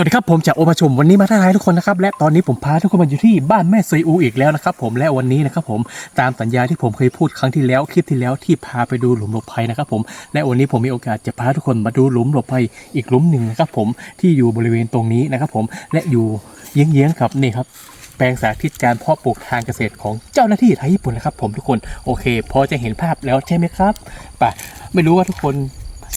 วัสดีครับผมจากโอปาชุมวันนี้มาท่าทายทุกคนนะครับและตอนนี้ผมพาทุกคนมาอยู่ที่บ้านแม่ซวยอูอีกแล้วนะครับผมและวันนี้นะครับผมตามสัญญาที่ผมเคยพูดครั้งที่แล้วคลิปที่แล้วที่พาไปดูหลุมหลบภัยนะครับผมและวันนี้ผมมีโอกาสจะพาทุกคนมาดูหลุมหลบภัยอีกหลุมหนึ่งนะครับผมที่อยู่บริเวณตรงนี้นะครับผมและอยู่เยื้องๆกับนี่ครับแปลงสาธิตการเพาะปลูกทางเกษตรของเจ้าหน้าที่ไทยญี่ปุ่นนะครับผมทุกคนโอเค พอจะเห็นภาพแล้วใช่ไหมครับไป่ะไม่รู้ว่าทุกคน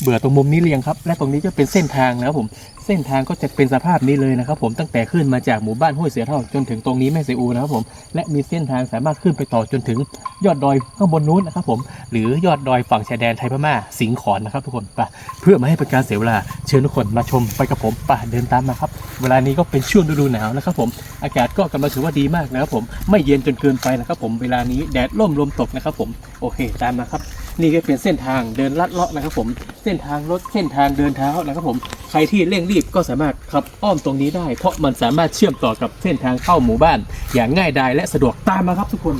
เบื่อตรงมุมนี้หรือยังครับ และตรงนี้จะเป็นเส้นทางนะครับผม เส้นทางก็จะเป็นสภาพนี้เลยนะครับ ผมตั้งแต่ขึ้นมาจากหมู่บ้านห้วยเสือเท่าจนถึงตรงนี้แม่เสอูนะครับผม และมีเส้นทางสามารถขึ้นไปต่อจนถึงยอดดอยข้างบนนู้นนะครับผม หรือยอดดอยฝั่งชายแดนไทยพม่าสิงขอนนะครับทุกคนไปเพื่อไม่ให้เป็นการเสียเวลาเชิญทุกคนมาชมไปกับผมไปเดินตามมาครับ เวลานี้ก็เป็นช่วงฤดูหนาวนะครับผม อากาศก็กำลังถือว่าดีมากนะครับผม ไม่เย็นจนเกินไปนะครับผม เวลานี้แดดร่มลมตกนะครับผม โอเค ตามมาครับ นี่ก็เป็นเส้นทางเดินลัดเลาะนะครับผม เส้นทางรถเส้นทางเดินเท้านะครับผม ใครที่เร่งรีบก็สามารถขับอ้อมตรงนี้ได้ เพราะมันสามารถเชื่อมต่อกับเส้นทางเข้าหมู่บ้าน อย่างง่ายดายและสะดวกตามมาครับทุกคน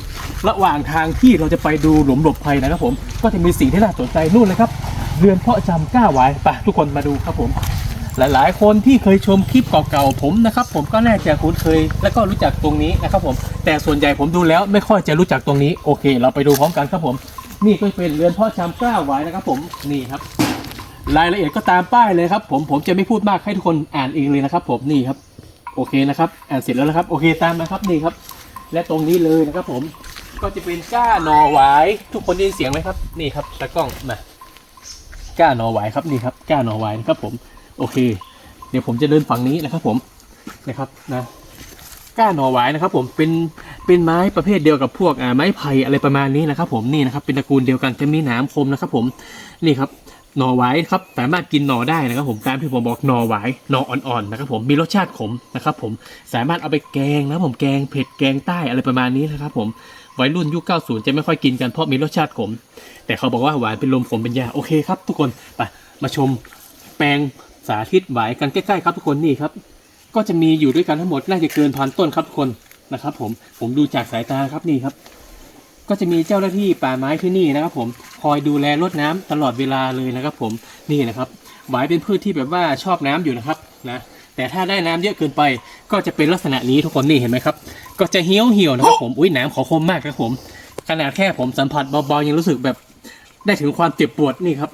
ระหว่างทางที่เราจะไปดูหลุมหลบภัยนะครับผม ก็จะมีสิ่งที่น่าสนใจนู่นเลยครับ เรือนเพาะจำกล้าไว้ไปทุกคนมาดูครับผมหลายๆ คนที่เคยชมคลิปเก่าๆผมนะครับ ผมก็น่าจะคุ้นเคย และก็รู้จักตรงนี้นะครับผม แต่ส่วนใหญ่ผมดูแล้วไม่ค่อยจะรู้จักตรงนี้โอเค เราไปดูพร้อมกันครับผม นี่ก็เป็นเรือนพาะชำกล้าไว้นะครับ ผมนี่ครับ รายละเอียดก็ตามป้ายเลยครับ ผมผมจะไม่พูดมากให้ทุกคนอ่านเองเลยนะครับ ผมนี่ครับ โอเคนะครับ อ่านเสร็จแล้วนะครับ โอเคตามนะครับนี่ครับ และตรงนี้เลยนะครับ ผมก็จะเป็นก้าหนอหวายทุกคนได้ยินเสียงไหมครับ นี่ครับตากล้องมาก้าหนอหวายครับนี่ครับก้าหนอหวายนะครับ ผม โอเค เดี๋ยวผมจะเดินฝั่งนี้นะครับ ผมนะครับนะก้าหนอหวายนะครับ ผมเป็น เป็นไม้ประเภทเดียวกับพวกไม้ไผ่อะไรประมาณนี้นะครับ ผมนี่นะครับเป็นตระกูลเดียวกันจะมีหนามคมนะครับ ผมนี่ครับหน่อหวายครับสามารถกินหน่อได้นะครับ ผมตามที่ผมบอกหน่อหวายหน่ออ่อนๆนะครับ ผมมีรสชาติขมนะครับ ผมสามารถเอาไปแกงนะผมแกงเผ็ดแกงใต้อะไรประมาณนี้นะครับ ผมวัยรุ่นยุค 90 จะไม่ค่อยกินกันเพราะมีรสชาติขม แต่เขาบอกว่าหวานเป็นลมขมเป็นยาโอเคครับ ทุกคนไปมาชมแปลงสาธิตหวายกันใกล้ๆครับทุกคนนี่ครับ ก็จะมีอยู่ด้วยกันทั้งหมดน่าจะเกินพันต้นครับทุกคน นะครับผมผมดูจากสายตาครับนี่ครับ ก็จะมีเจ้าหน้าที่ป่าไม้ที่นี่นะครับ ผมคอยดูแลรดน้ำตลอดเวลาเลยนะครับ ผมนี่นะครับหวายเป็นพืชที่แบบว่าชอบน้ำอยู่นะครับนะแต่ถ้าได้น้ำเยอะเกินไป ก็จะเป็นลักษณะนี้ทุกคนนี่เห็นไหมครับ ก็จะเหี่ยวเหี่ยวนะครับผมอุ้ยน้ำขอคมมากครับผม ขนาดแค่ผมสัมผัสเบาๆยังรู้สึกแบบได้ถึงความเจ็บปวดนี่ครับ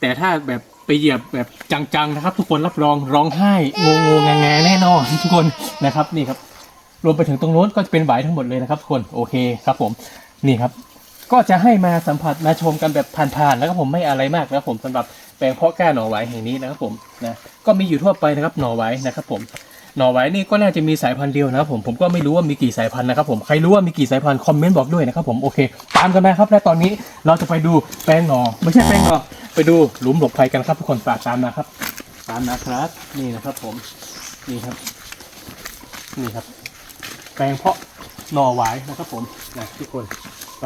แต่ถ้าแบบไปเหยียบแบบจังๆนะครับ ทุกคนรับรองร้องไห้งงงงงแน่นอนทุกคนนะครับนี่ครับ รวมไปถึงตรงโน้นก็จะเป็นหวายทั้งหมดเลยนะครับทุกคนโอเคครับผมนี่ครับ ก็จะให้มาสัมผัสมาชมกันแบบผ่านๆแล้วก็ผมไม่อะไรมากนะครับผมสำหรับแปลงเพาะก้าหน่อหวายแห่งนี้นะครับผมนะก็มีอยู่ทั่วไปนะครับหน่อหวายนะครับผมหน่อหวายนี่ก็น่าจะมีสายพันธุ์เดียวนะครับผมผมก็ไม่รู้ว่ามีกี่สายพันธุ์นะครับผมใครรู้ว่ามีกี่สายพันธุ์คอมเมนต์บอกด้วยนะครับผมโอเค ตามกันมาครับและตอนนี้เราจะไปดูแปลงหน่อไม่ใช่แปลงหน่อไปดูหลุมหลบภัยกันครับทุกคนฝากตามนะครับ ตามนะครับนี่นะครับผมนี่ครับ นี่ครับ แปลงเพาะหน่อหวายนะครับผมนะทุกคนไป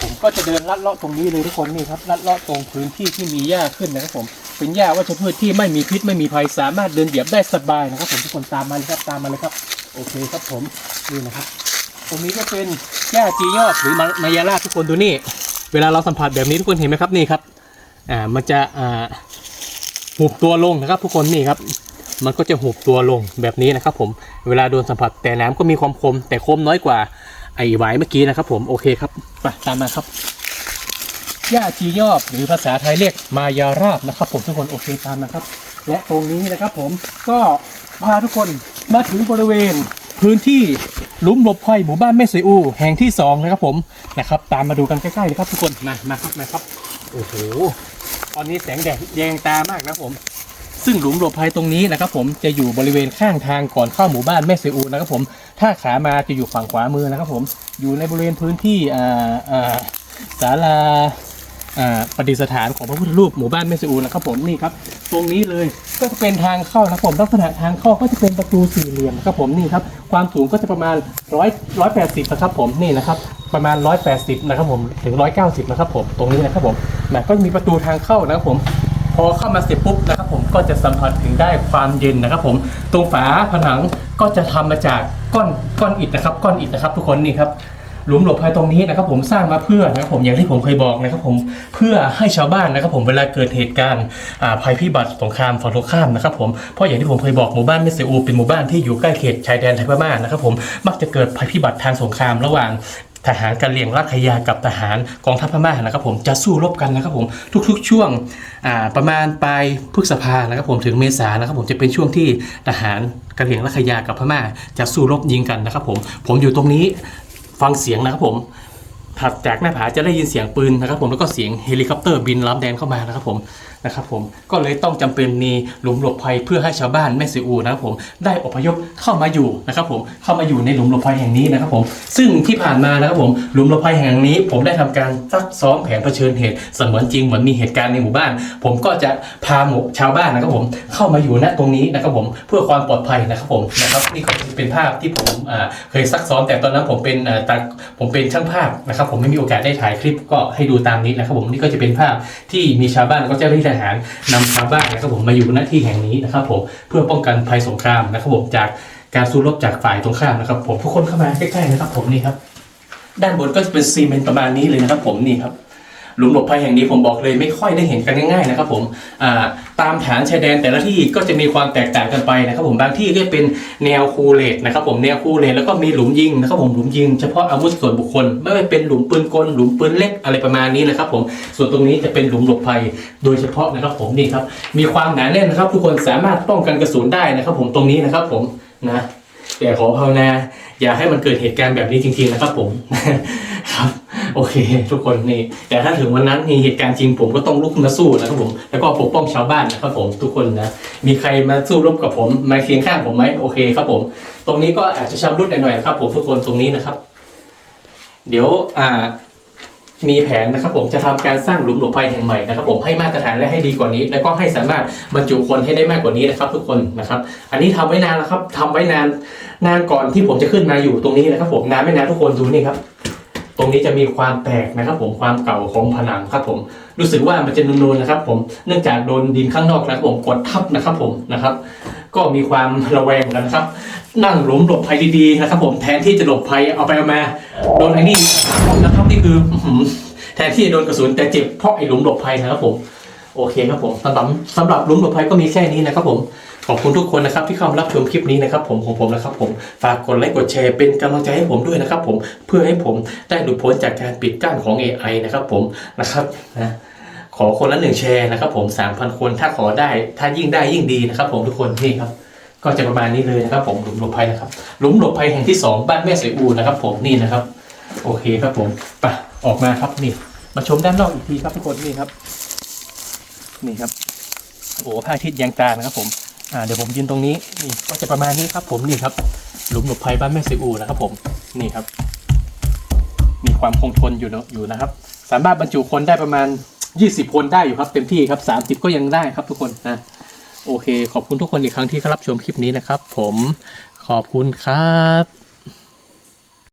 ผมก็จะเดินลัดเลาะตรงนี้เลยทุกคนนี่ครับลัดเลาะตรงพื้นที่ที่มีหญ้าขึ้นนะครับผมเป็นหญ้าวัชพืชที่ไม่มีพิษไม่มีภัยสามารถเดินเหยียบได้สบายนะครับ ผมทุกคนตามมาเลยครับตามมาเลยครับ โอเคครับผมนี่นะครับ ตรงนี้ก็เป็นหญ้าจียอดหรือมามายาลาทุกคนดูนี่ เวลาเราสัมผัสแบบนี้ทุกคนเห็นไหมครับนี่ครับอ่ามันจะอ่าหุบตัวลงนะครับ ทุกคนนี่ครับ มันก็จะหุบตัวลงแบบนี้นะครับผมเวลาโดนสัมผัสแต่น้ำก็มีความคม แต่คมน้อยกว่าไอ้หวายเมื่อกี้นะครับ ผมโอเคครับไปตามมาครับหญ้าจียอบหรือภาษาไทยเรียกมายาราบนะครับ ผมทุกคนโอเคตามนะครับ และตรงนี้นะครับผมก็พาทุกคนมาถึงบริเวณพื้นที่ลุ่มหลบภัยหมู่บ้านแม่สวยอู แห่งที่สองนะครับผมนะครับ ตามมาดูกันใกล้ๆเลยครับทุกคนมามาครับมาครับโอ้โหตอนนี้แสงแดดแยงตามากนะผม ซึ่งหลุมหลบภัยตรงนี้นะครับผมจะอยู่บริเวณข้างทางก่อนเข้าหมู่บ้านแม่เซอูนะครับผมถ้าขามาจะอยู่ฝั่งขวามือนะครับผมอยู่ในบริเวณพื้นที่อ่าอ่าศาลาอ่าประดิษฐานของพระพุทธรูปหมู่บ้านแม่เซอูนะครับผมนี่ครับตรงนี้เลยก็จะเป็นทางเข้านะครับผมลักษณะทางเข้าก็จะเป็นประตูสี่เหลี่ยมนะครับผมนี่ครับความสูงก็จะประมาณร้อยร้อยแปดสิบนะครับผมนี่นะครับประมาณร้อยแปดสิบนะครับผม ถึงร้อยเก้าสิบนะครับผม ตรงนี้นะครับผมนะก็มีประตูทางเข้านะครับผม พอเข้ามาเสร็จปุ๊บนะครับผมก็จะสัมผัสถึงได้ความเย็นนะครับผมตรงฝาผนังก็จะทำมาจากก้อนก้อนอิฐนะครับ ก้อนอิฐนะครับ ทุกคนนี่ครับหลุมหลบภัยตรงนี้นะครับ ผมสร้างมาเพื่อนะครับผมอย่างที่ผมเคยบอกนะครับ ผมเพื่อให้ชาวบ้านนะครับ ผมเวลาเกิดเหตุการณ์ภัยพิบัติสงครามฝั่งตรงข้ามนะครับ ผมเพราะอย่างที่ผมเคยบอกหมู่บ้านเมสเซอูเป็นหมู่บ้านที่อยู่ใกล้เขตชายแดนไทยพม่านะครับ ผมมักจะเกิดภัยพิบัติทางสงครามระหว่าง ทหารกะเหรี่ยงรัฐยากับทหารกองทัพพม่านะครับผมจะสู้รบกันนะครับผมทุกๆ ช่วงประมาณปลายพฤษภานะครับผมถึงเมษานะครับผมจะเป็นช่วงที่ทหารกะเหรี่ยงรัฐยากับพม่าจะสู้รบยิงกันนะครับผมผมอยู่ตรงนี้ฟังเสียงนะครับผมถัดจากหน้าผาจะได้ยินเสียงปืนนะครับผมแล้วก็เสียงเฮลิคอปเตอร์บินล้ำแดนเข้ามานะครับผม นะครับผมก็เลยต้องจำเป็นมีหลุมหลบภัยเพื่อให้ชาวบ้านแม่ซิอูนะครับผมได้อพยพเข้ามาอยู่นะครับผมเข้ามาอยู่ในหลุมหลบภัยแห่งนี้นะครับผมซึ่งที่ผ่านมานะครับผมหลุมหลบภัยแห่งนี้ ผมได้ทำการซักซ้อมแผนเผชิญเหตุเสมือนจริงเหมือนมีเหตุการณ์ในหมู่บ้าน ผมก็จะพาหมู่ชาวบ้านนะครับผมเข้ามาอยู่ณตรงนี้นะครับผมเพื่อความปลอดภัยนะครับผมนะครับนี่ก็เป็นภาพที่ผมเคยซักซ้อมแต่ตอนนั้นผมเป็นตาผมเป็นช่างภาพนะครับผมไม่มีโอกาสได้ถ่ายคลิปก็ให้ดูตามนี้นะครับผมนี่ก็จะเป็นภาพที่มีชาวบ้านแล้วก็เจ้าหน้าทหารนำชาวบ้านนะครับผมมาอยู่หน้าที่แห่งนี้นะครับผมเพื่อป้องกันภัยสงครามนะครับผมจากการสู้รบจากฝ่ายตรงข้ามนะครับ ผมทุกคนเข้ามาใกล้ๆนะครับ ผมนี่ครับ ด้านบนก็จะเป็นซีเมนต์ประมาณนี้เลยนะครับ ผมนี่ครับ หลุมหลบภัยแห่งนี้ผมบอกเลยไม่ค่อยได้เห็นกันง่ายๆนะครับผมตามฐานชายแดนแต่ละที่ก็จะมีความแตกต่างกันไปนะครับผมบางที่ก็เป็นแนวคูเลตนะครับผมแนวคูเลตแล้วก็มีหลุมยิงนะครับผมหลุมยิงเฉพาะอาวุธส่วนบุคคล ไม่ว่าเป็นหลุมปืนกลหลุมปืนเล็กอะไรประมาณนี้นะครับผมส่วนตรงนี้จะเป็นหลุมหลบภัยโดยเฉพาะนะครับผมนี่ครับมีความหนาแน่นนะครับ ทุกคนสามารถป้องกันกระสุนได้นะครับ ผมตรงนี้นะครับผมนะแต่ขอภาวนาอย่าให้มันเกิดเหตุการณ์แบบนี้จริงๆนะครับผม โอเค ทุกคนนี่แต่ถ้าถึงวันนั้นมีเหตุการณ์จริงผมก็ต้องลุกขึ้นมาสู้นะครับผมแล้วก็ปกป้องชาวบ้านนะครับผมทุกคนนะมีใครมาสู้รบกับผมมาเคียงข้างผมไหมโอเคครับผม ตรงนี้ก็อาจจะชำรุดหน่อยๆนะครับ ผมทุกคนตรงนี้นะครับ เดี๋ยวอ่ามีแผนนะครับผมจะทำการสร้างหลุมหลบภัยแห่งใหม่นะครับผมให้มาตรฐานและให้ดีกว่านี้ แล้วก็ให้สามารถบรรจุคนให้ได้มากกว่านี้นะครับ ทุกคนนะครับ อันนี้ทำไว้นานแล้วครับทำไว้นานนานก่อนที่ผมจะขึ้นมาอยู่ตรงนี้นะครับ ผมนานไม่นานทุกคนดูนี่ครับ ตรงนี้จะมีความแตกนะครับผมความเก่าของผนังครับผมรู้สึกว่ามันจะนูนๆนะครับผมเนื่องจากโดนดินข้างนอกนะครับผมกดทับนะครับผมนะครับ ก็มีความระแวงกันนะครับ นั่งหลุมหลบภัยดีๆนะครับผมแทนที่จะหลบภัยเอาไปเอามาโดนไอ้นี่นะครับนี่คืออื้อหือแทนที่จะโดนกระสุนแต่เจ็บเพราะไอ้หลุมหลบภัยนะครับผมโอเคครับผมสำหรับสำหรับหลุมหลบภัยก็มีแค่นี้นะครับผม ขอบคุณทุกคนนะครับที่เข้ามารับชมคลิปนี้นะครับผมของผมนะครับผมฝากกดไลค์กดแชร์เป็นกำลังใจให้ผมด้วยนะครับผมเพื่อให้ผมได้หลุดพ้นจากการปิดกั้นของ AI นะครับผมนะครับนะขอคนละหนึ่งแชร์นะครับผม 3,000 คนถ้าขอได้ถ้ายิ่งได้ยิ่งดีนะครับผมทุกคนนี่ครับก็จะประมาณนี้เลยนะครับผมหลุมหลบภัยนะครับหลุมหลบภัยแห่งที่สองบ้านแม่สวยอูนะครับ ผมนี่นะครับ โอเคครับผมไปออกมาครับนี่ มาชมด้านนอกอีกทีครับทุกคนนี่ครับ นี่ครับโอ้โหพระอาทิตย์ยังตานะครับผม อ่าเดี๋ยวผมยืนตรงนี้นี่ก็จะประมาณนี้ครับ ผมนี่ครับ หลุมหลบภัยบ้านแม่ซีอูนะครับผมนี่ครับ มีความคงทนอยู่นะอยู่นะครับ สามารถบรรจุคนได้ประมาณ 20 คนได้อยู่ครับ เต็มที่ครับ 30 ก็ยังได้ครับทุกคนนะโอเค ขอบคุณทุกคนอีกครั้งที่เข้ารับชมคลิปนี้นะครับ ผมขอบคุณครับ